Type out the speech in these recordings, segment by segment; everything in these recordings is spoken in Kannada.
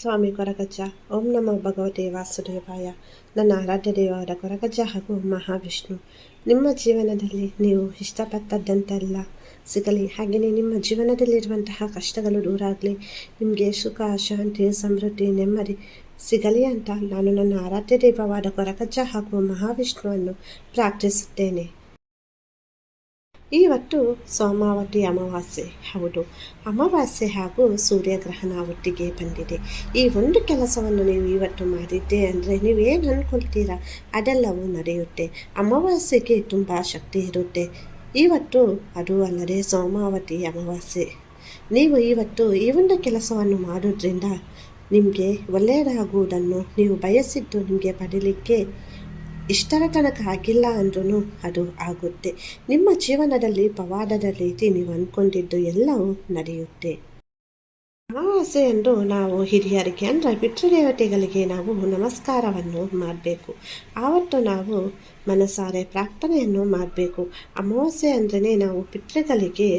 ಸ್ವಾಮಿ ಕೊರಗಜ್ಜ ಓಂ ನಮೋ ಭಗವತೆ ವಾಸುದೇವಾಯ ನನ್ನ ಆರಾಧ್ಯ ದೇವರ ಕೊರಗಜ್ಜ ಹಾಗೂ ಮಹಾವಿಷ್ಣು ನಿಮ್ಮ ಜೀವನದಲ್ಲಿ ನೀವು ಇಷ್ಟಪಟ್ಟದ್ದಂತೆಲ್ಲ ಸಿಗಲಿ. ಹಾಗೆಯೇ ನಿಮ್ಮ ಜೀವನದಲ್ಲಿರುವಂತಹ ಕಷ್ಟಗಳು ದೂರಾಗಲಿ. ನಿಮಗೆ ಸುಖ, ಶಾಂತಿ, ಸಮೃದ್ಧಿ, ನೆಮ್ಮದಿ ಸಿಗಲಿ ಅಂತ ನಾನು ನನ್ನ ಆರಾಧ್ಯ ದೇವವಾದ ಕೊರಗಜ್ಜ ಹಾಗೂ ಮಹಾವಿಷ್ಣುವನ್ನು ಪ್ರಾರ್ಥಿಸುತ್ತೇನೆ. ಇವತ್ತು ಸೋಮಾವತಿ ಅಮಾವಾಸ್ಯೆ, ಹೌದು. ಅಮಾವಾಸ್ಯೆ ಹಾಗೂ ಸೂರ್ಯಗ್ರಹಣ ಒಟ್ಟಿಗೆ ಬಂದಿದೆ. ಈ ಒಂದು ಕೆಲಸವನ್ನು ನೀವು ಇವತ್ತು ಮಾಡಿದ್ದೆ ಅಂದರೆ ನೀವು ಏನು ಅಂದ್ಕೊಳ್ತೀರಾ ಅದೆಲ್ಲವೂ ನಡೆಯುತ್ತೆ. ಅಮಾವಾಸ್ಯೆಗೆ ತುಂಬ ಶಕ್ತಿ ಇರುತ್ತೆ. ಇವತ್ತು ಅದು ಅಲ್ಲದೆ ಸೋಮಾವತಿ ಅಮಾವಾಸ್ಯೆ. ನೀವು ಇವತ್ತು ಈ ಒಂದು ಕೆಲಸವನ್ನು ಮಾಡೋದ್ರಿಂದ ನಿಮಗೆ ಒಳ್ಳೆಯದಾಗುವುದನ್ನು ನೀವು ಬಯಸಿದ್ದು ನಿಮಗೆ ಪಡೀಲಿಕ್ಕೆ ಇಷ್ಟರ ತನಕ ಆಗಿಲ್ಲ ಅಂದ್ರೂ ಅದು ಆಗುತ್ತೆ. ನಿಮ್ಮ ಜೀವನದಲ್ಲಿ ಪವಾಡದ ರೀತಿ ನೀವು ಅಂದ್ಕೊಂಡಿದ್ದು ಎಲ್ಲವೂ ನಡೆಯುತ್ತೆ. ಅಮಾವಾಸ್ಯೆ ಎಂದು ನಾವು ಹಿರಿಯರಿಗೆ ಅಂದರೆ ಪಿತೃದೇವತೆಗಳಿಗೆ ನಾವು ನಮಸ್ಕಾರವನ್ನು ಮಾಡಬೇಕು. ಆವತ್ತು ನಾವು ಮನಸಾರೆ ಪ್ರಾರ್ಥನೆಯನ್ನು ಮಾಡಬೇಕು. ಅಮಾವಾಸ್ಯೆ ಅಂದ್ರೇ ನಾವು ಪಿತೃಗಳಿಗೆ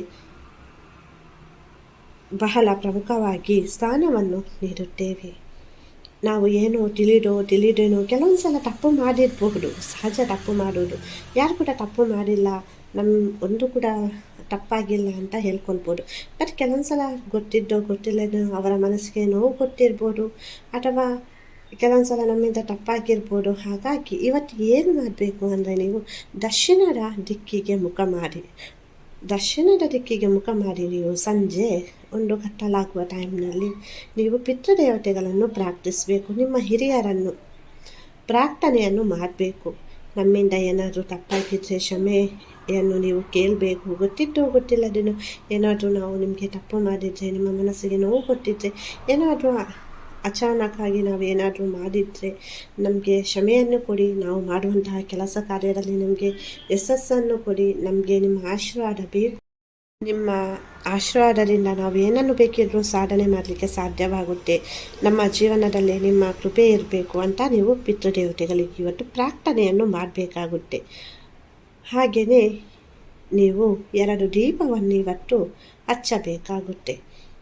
ಬಹಳ ಪ್ರಮುಖವಾಗಿ ಸ್ಥಾನವನ್ನು ನೀಡುತ್ತೇವೆ. ನಾವು ಏನೋ ತಿಳಿದೋ, ತಿಳಿದೇನೋ ಕೆಲವೊಂದು ಸಲ ತಪ್ಪು ಮಾಡಿರಬಹುದು, ಸಹಜ ತಪ್ಪು ಮಾಡೋದು. ಯಾರು ಕೂಡ ತಪ್ಪು ಮಾಡಿಲ್ಲ ನಮ್ಮ ಒಂದು ಕೂಡ ತಪ್ಪಾಗಿಲ್ಲ ಅಂತ ಹೇಳ್ಕೊಳ್ಬೋದು ಬಟ್ ಕೆಲವೊಂದು ಸಲ ಗೊತ್ತಿದ್ದೋ, ಗೊತ್ತಿಲ್ಲದೋ ಅವರ ಮನಸ್ಸಿಗೆ ನೋವು ಗೊತ್ತಿರ್ಬೋದು ಅಥವಾ ಕೆಲವೊಂದು ಸಲ ನಮ್ಮಿಂದ ತಪ್ಪಾಗಿರ್ಬೋದು. ಹಾಗಾಗಿ ಇವತ್ತು ಏನು ಮಾಡಬೇಕು ಅಂದರೆ ನೀವು ದಕ್ಷಿಣದ ದಿಕ್ಕಿಗೆ ಮುಖ ಮಾಡಿ. ದಕ್ಷಿಣದ ದಿಕ್ಕಿಗೆ ಮುಖ ಮಾಡಿ ನೀವು ಸಂಜೆ ಒಂದು ಕಟ್ಟಲಾಗುವ ಟೈಮ್ನಲ್ಲಿ ನೀವು ಪಿತೃದೇವತೆಗಳನ್ನು ಪ್ರಾರ್ಥಿಸಬೇಕು, ನಿಮ್ಮ ಹಿರಿಯರನ್ನು ಪ್ರಾರ್ಥನೆಯನ್ನು ಮಾಡಬೇಕು. ನಮ್ಮಿಂದ ಏನಾದರೂ ತಪ್ಪಾಗಿದ್ದರೆ ಕ್ಷಮೆಯನ್ನು ನೀವು ಕೇಳಬೇಕು. ಗೊತ್ತಿದ್ದು ಗೊತ್ತಿಲ್ಲದೇನೋ ಏನಾದರೂ ನಾವು ನಿಮಗೆ ತಪ್ಪು ಮಾಡಿದರೆ, ನಿಮ್ಮ ಮನಸ್ಸಿಗೆ ನೋವು ಕೊಟ್ಟಿದ್ದರೆ ಏನಾದರೂ ಅಚಾನಕ್ಕಾಗಿ ನಾವು ಏನಾದರೂ ಮಾಡಿದರೆ ನಮಗೆ ಕ್ಷಮೆಯನ್ನು ಕೊಡಿ, ನಾವು ಮಾಡುವಂತಹ ಕೆಲಸ ಕಾರ್ಯದಲ್ಲಿ ನಮಗೆ ಯಶಸ್ಸನ್ನು ಕೊಡಿ, ನಮಗೆ ನಿಮ್ಮ ಆಶೀರ್ವಾದ ಬೇಕು. ನಿಮ್ಮ ಆಶೀರ್ವಾದದಿಂದ ನಾವು ಏನನ್ನು ಬೇಕಿದ್ರೂ ಸಾಧನೆ ಮಾಡಲಿಕ್ಕೆ ಸಾಧ್ಯವಾಗುತ್ತೆ. ನಮ್ಮ ಜೀವನದಲ್ಲಿ ನಿಮ್ಮ ಕೃಪೆ ಇರಬೇಕು ಅಂತ ನೀವು ಪಿತೃದೇವತೆಗಳಿಗೆ ಇವತ್ತು ಪ್ರಾರ್ಥನೆಯನ್ನು ಮಾಡಬೇಕಾಗುತ್ತೆ. ಹಾಗೆಯೇ ನೀವು ಎರಡು ದೀಪವನ್ನು ಇವತ್ತು ಹಚ್ಚಬೇಕಾಗುತ್ತೆ.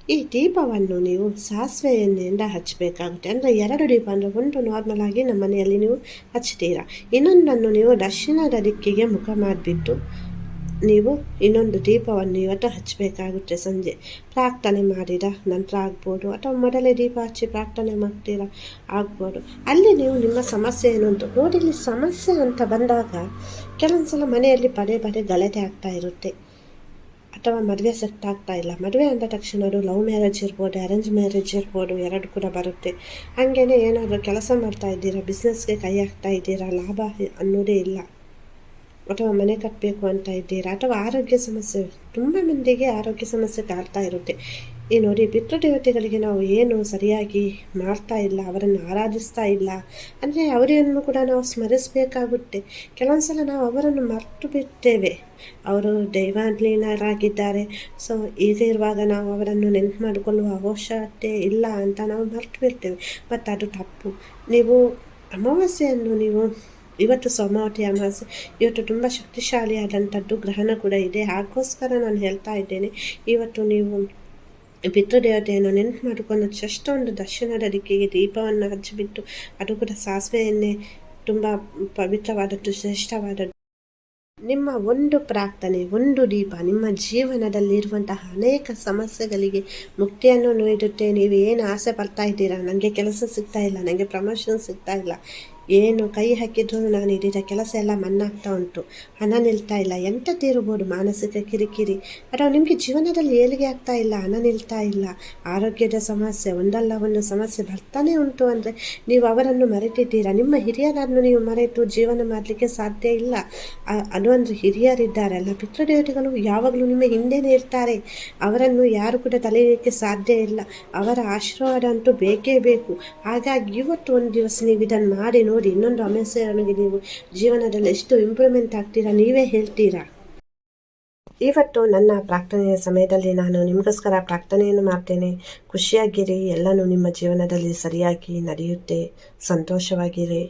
ಈ ದೀಪವನ್ನು ನೀವು ಸಾಸಿವೆ ಎಣ್ಣೆಯಿಂದ ಹಚ್ಚಬೇಕಾಗುತ್ತೆ. ಅಂದರೆ ಎರಡು ದೀಪ ಅಂದರೆ ಒಂದು ನಾರ್ಮಲ್ ಆಗಿ ನಮ್ಮ ಮನೆಯಲ್ಲಿ ನೀವು ಹಚ್ತೀರಾ? ಇನ್ನೊಂದನ್ನು ನೀವು ದಕ್ಷಿಣದ ದಿಕ್ಕಿಗೆ ಮುಖ ಮಾಡಿಬಿಟ್ಟು ನೀವು ಇನ್ನೊಂದು ದೀಪವನ್ನು ಇವತ್ತು ಹಚ್ಚಬೇಕಾಗುತ್ತೆ ಸಂಜೆ. ಪ್ರಾರ್ಥನೆ ಮಾಡಿದ ನಂತರ ಆಗ್ಬೋದು. ಅಥವಾ ಮೊದಲೇ ದೀಪ ಹಚ್ಚಿ ಪ್ರಾರ್ಥನೆ ಮಾಡ್ತೀರಾ? ಆಗ್ಬೋದು. ಅಲ್ಲಿ ನೀವು ನಿಮ್ಮ ಸಮಸ್ಯೆ ಏನು ಅಂತ ನೋಡಿ ಸಮಸ್ಯೆ ಅಂತ ಬಂದಾಗ ಕೆಲವೊಂದು ಸಲ ಮನೆಯಲ್ಲಿ ಪದೇ ಪದೇ ಗಲಾಟೆ ಆಗ್ತಾ ಇರುತ್ತೆ. ಅಥವಾ ಮದುವೆ ಸೆಟ್ ಆಗ್ತಾ ಇಲ್ಲ. ಮದುವೆ ಅಂದ ತಕ್ಷಣ ಅದು ಲವ್ ಮ್ಯಾರೇಜ್ ಇರ್ಬೋದು ಅರೇಂಜ್ ಮ್ಯಾರೇಜ್ ಇರ್ಬೋದು, ಎರಡು ಕೂಡ ಬರುತ್ತೆ. ಹಾಗೇನೆ ಏನಾದರೂ ಕೆಲಸ ಮಾಡ್ತಾ ಇದ್ದೀರಾ ಬಿಸ್ನೆಸ್ಗೆ ಕೈ ಹಾಕ್ತಾ ಇದ್ದೀರಾ, ಲಾಭ ಅನ್ನೋದೇ ಇಲ್ಲ. ಅಥವಾ ಮನೆ ಕಟ್ಟಬೇಕು ಅಂತ ಇದ್ದೀರಾ, ಅಥವಾ ಆರೋಗ್ಯ ಸಮಸ್ಯೆ, ತುಂಬ ಮಂದಿಗೆ ಆರೋಗ್ಯ ಸಮಸ್ಯೆ ಕಾಡ್ತಾ ಇರುತ್ತೆ. ಈ ನೋಡಿ ಪಿತೃದೇವತೆಗಳಿಗೆ ನಾವು ಏನು ಸರಿಯಾಗಿ ಮಾಡ್ತಾ ಇಲ್ಲ, ಅವರನ್ನು ಆರಾಧಿಸ್ತಾ ಇಲ್ಲ ಅಂದರೆ ಅವರನ್ನು ಕೂಡ ನಾವು ಸ್ಮರಿಸಬೇಕಾಗುತ್ತೆ. ಕೆಲವೊಂದು ಸಲ ನಾವು ಅವರನ್ನು ಮರೆತು ಬಿಡ್ತೇವೆ. ಅವರು ದೈವಾನ್ಲೀನರಾಗಿದ್ದಾರೆ ಸೊ ಈಗ ಇರುವಾಗ ನಾವು ಅವರನ್ನು ನೆನಪು ಮಾಡಿಕೊಳ್ಳುವ ಅವಶ್ಯಕತೆ ಇಲ್ಲ ಅಂತ ನಾವು ಮರೆತು ಬಿಡ್ತೇವೆ. ಮತ್ತು ಅದು ತಪ್ಪು. ನೀವು ಅಮಾವಾಸ್ಯೆಯನ್ನು ನೀವು ಇವತ್ತು ಸೋಮಾವತಿ ಅಮಾವಾಸ್ಯೆ, ಇವತ್ತು ತುಂಬ ಶಕ್ತಿಶಾಲಿಯಾದಂಥದ್ದು ಗ್ರಹಣ ಕೂಡ ಇದೆ. ಹಾಗೋಸ್ಕರ ನಾನು ಹೇಳ್ತಾ ಇದ್ದೇನೆ, ಇವತ್ತು ನೀವು ಪಿತೃದೇವತೆಯನ್ನು ನೆನಪು ಮಾಡಿಕೊಂಡು ಜಸ್ಟ್ ಒಂದು ದರ್ಶನದ ದಿಕ್ಕಿಗೆ ದೀಪವನ್ನು ಹಚ್ಚಿಬಿಟ್ಟು ಅದು ಕೂಡ ಸಾಸಿವೆಯನ್ನೇ ತುಂಬ ಪವಿತ್ರವಾದದ್ದು, ಶ್ರೇಷ್ಠವಾದದ್ದು. ನಿಮ್ಮ ಒಂದು ಪ್ರಾರ್ಥನೆ, ಒಂದು ದೀಪ, ನಿಮ್ಮ ಜೀವನದಲ್ಲಿರುವಂತಹ ಅನೇಕ ಸಮಸ್ಯೆಗಳಿಗೆ ಮುಕ್ತಿಯನ್ನು ನೀಡುತ್ತೆ ನೀವು ಏನು ಆಸೆ ಪಡ್ತಾ ಇದ್ದೀರಾ? ನನಗೆ ಕೆಲಸ ಸಿಗ್ತಾ ಇಲ್ಲ ನನಗೆ ಪ್ರಮೋಷನ್ ಸಿಗ್ತಾ ಇಲ್ಲ. ಏನು ಕೈ ಹಾಕಿದ್ರು ನಾನು ಇದ್ದಿದ್ದ ಕೆಲಸ ಎಲ್ಲ ಮಣ್ಣಾಗ್ತಾ ಉಂಟು. ಹಣ ನಿಲ್ತಾ ಇಲ್ಲ. ಎಂತ ತೀರ್ಬೋದು? ಮಾನಸಿಕ ಕಿರಿಕಿರಿ. ಅಥವಾ ನಿಮಗೆ ಜೀವನದಲ್ಲಿ ಏಳಿಗೆ ಆಗ್ತಾ ಇಲ್ಲ, ಹಣ ನಿಲ್ತಾ ಇಲ್ಲ. ಆರೋಗ್ಯದ ಸಮಸ್ಯೆ, ಒಂದಲ್ಲ ಒಂದು ಸಮಸ್ಯೆ ಬರ್ತಾನೆ ಉಂಟು ಅಂದರೆ ನೀವು ಅವರನ್ನು ಮರೆತಿದ್ದೀರಾ? ನಿಮ್ಮ ಹಿರಿಯರನ್ನು ನೀವು ಮರೆತು ಜೀವನ ಮಾಡಲಿಕ್ಕೆ ಸಾಧ್ಯ ಇಲ್ಲ. ಅದು ಅಂದರೆ ಹಿರಿಯರಿದ್ದಾರಲ್ಲ ಪಿತೃದೇವತೆಗಳು ಯಾವಾಗಲೂ ನಿಮ್ಮ ಹಿಂದೆನೇ ಇರ್ತಾರೆ ಅವರನ್ನು ಯಾರು ಕೂಡ ತಲೆಯಲಿಕ್ಕೆ ಸಾಧ್ಯ ಇಲ್ಲ. ಅವರ ಆಶೀರ್ವಾದ ಅಂತೂ ಬೇಕೇ ಬೇಕು. ಹಾಗಾಗಿ ಇವತ್ತು ಒಂದು ದಿವಸ ನೀವು ಇದನ್ನು ಮಾಡಿ ನೋಡಿ. ನೋಡಿ, ಇನ್ನೊಂದು ನನಗೆ ನೀವು ಜೀವನದಲ್ಲಿ ಎಷ್ಟು ಇಂಪ್ರೂವ್ಮೆಂಟ್ ಆಗ್ತೀರಾ, ನೀವೇ ಹೇಳ್ತೀರಾ? ಇವತ್ತು ನನ್ನ ಪ್ರಾರ್ಥನೆಯ ಸಮಯದಲ್ಲಿ ನಾನು ನಿಮಗೋಸ್ಕರ ಪ್ರಾರ್ಥನೆಯನ್ನು ಮಾಡ್ತೇನೆ. ಖುಷಿಯಾಗಿರಿ, ಎಲ್ಲನೂ ನಿಮ್ಮ ಜೀವನದಲ್ಲಿ ಸರಿಯಾಗಿ ನಡೆಯುತ್ತೆ. ಸಂತೋಷವಾಗಿರಿ.